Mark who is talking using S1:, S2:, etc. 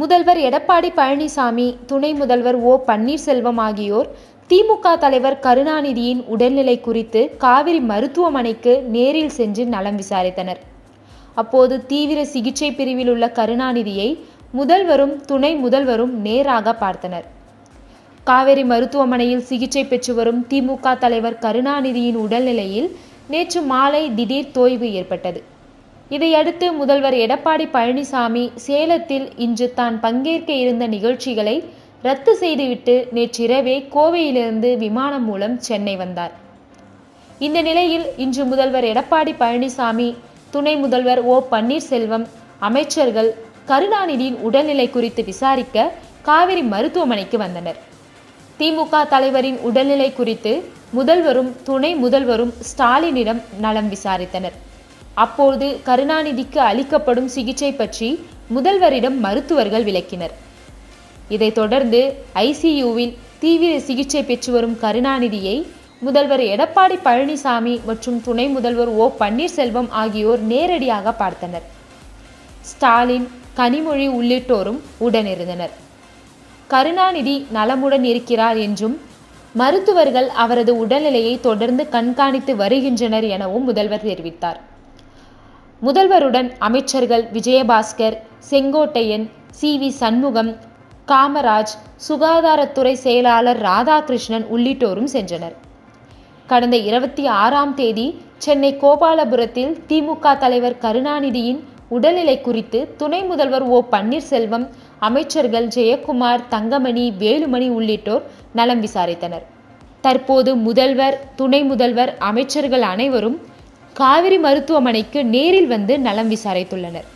S1: முதல்வர் எடப்பாடி பழனிசாமி துணை முதல்வர் ஓ பன்னீர்செல்வம் ஆகியோர் திமுக தலைவர் கருணாநிதியின் உடல்நிலை குறித்து காவிரி மருத்துவமனைக்கு நேரில் சென்று நலம் விசாரித்தனர் அப்போது தீவிர சிகிச்சை பிரிவில் உள்ள கருணாநிதியை முதல்வரும் துணை முதல்வரும் நேராக பார்த்தனர் காவேரி மருத்துவமனையில் சிகிச்சை பெற்று வரும் திமுக தலைவர் கருணாநிதியின் உடல்நிலையில் நேற்று மாலை திடீர் தோய்வு ஏற்பட்டது இதையடுத்து முதல்வர் எடப்பாடி பழனிசாமி சேலத்தில் இன்று தான் பங்கேற்க இருந்த நிகழ்ச்சிகளை ரத்து செய்துவிட்டு நேற்றிரவே கோவையிலிருந்து விமானம் மூலம் சென்னை வந்தார் இந்த நிலையில் இன்று முதல்வர் எடப்பாடி பழனிசாமி துணை முதல்வர் ஓ பன்னீர்செல்வம் அமைச்சர்கள் கருணாநிதியின் உடல்நிலை குறித்து விசாரிக்க காவிரி மருத்துவமனைக்கு வந்தனர் திமுக தலைவரின் உடல்நிலை குறித்து முதல்வரும் துணை முதல்வரும் ஸ்டாலினிடம் நலம் விசாரித்தனர் அப்போது கருணாநிதிக்கு அளிக்கப்படும் சிகிச்சை பற்றி முதல்வரிடம் மருத்துவர்கள் விளக்கினர் இதைத் தொடர்ந்து ஐசியூவில் தீவிர சிகிச்சை பெற்று வரும் கருணாநிதியை முதல்வர் எடப்பாடி பழனிசாமி மற்றும் துணை முதல்வர் ஓ பன்னீர்செல்வம் ஆகியோர் நேரடியாக பார்த்தனர் ஸ்டாலின் கனிமொழி உள்ளிட்டோரும் உடனிருந்தனர் கருணாநிதி நலமுடன் இருக்கிறார் என்றும் மருத்துவர்கள் அவரது உடல்நிலையை தொடர்ந்து கண்காணித்து வருகின்றனர் எனவும் முதல்வர் தெரிவித்தார் முதல்வருடன் அமைச்சர்கள் விஜயபாஸ்கர் செங்கோட்டையன் சி வி சண்முகம் காமராஜ் சுகாதாரத்துறை செயலாளர் ராதாகிருஷ்ணன் உள்ளிட்டோரும் சென்றனர் கடந்த இருபத்தி ஆறாம் தேதி சென்னை கோபாலபுரத்தில் திமுக தலைவர் கருணாநிதியின் உடல்நிலை குறித்து துணை முதல்வர் ஓ பன்னீர்செல்வம் அமைச்சர்கள் ஜெயக்குமார் தங்கமணி வேலுமணி உள்ளிட்டோர் நலம் விசாரித்தனர் தற்போது முதல்வர் துணை முதல்வர் அமைச்சர்கள் அனைவரும் காவிரி மருத்துவமனைக்கு நேரில் வந்து நலம் விசாரித்துள்ளனர்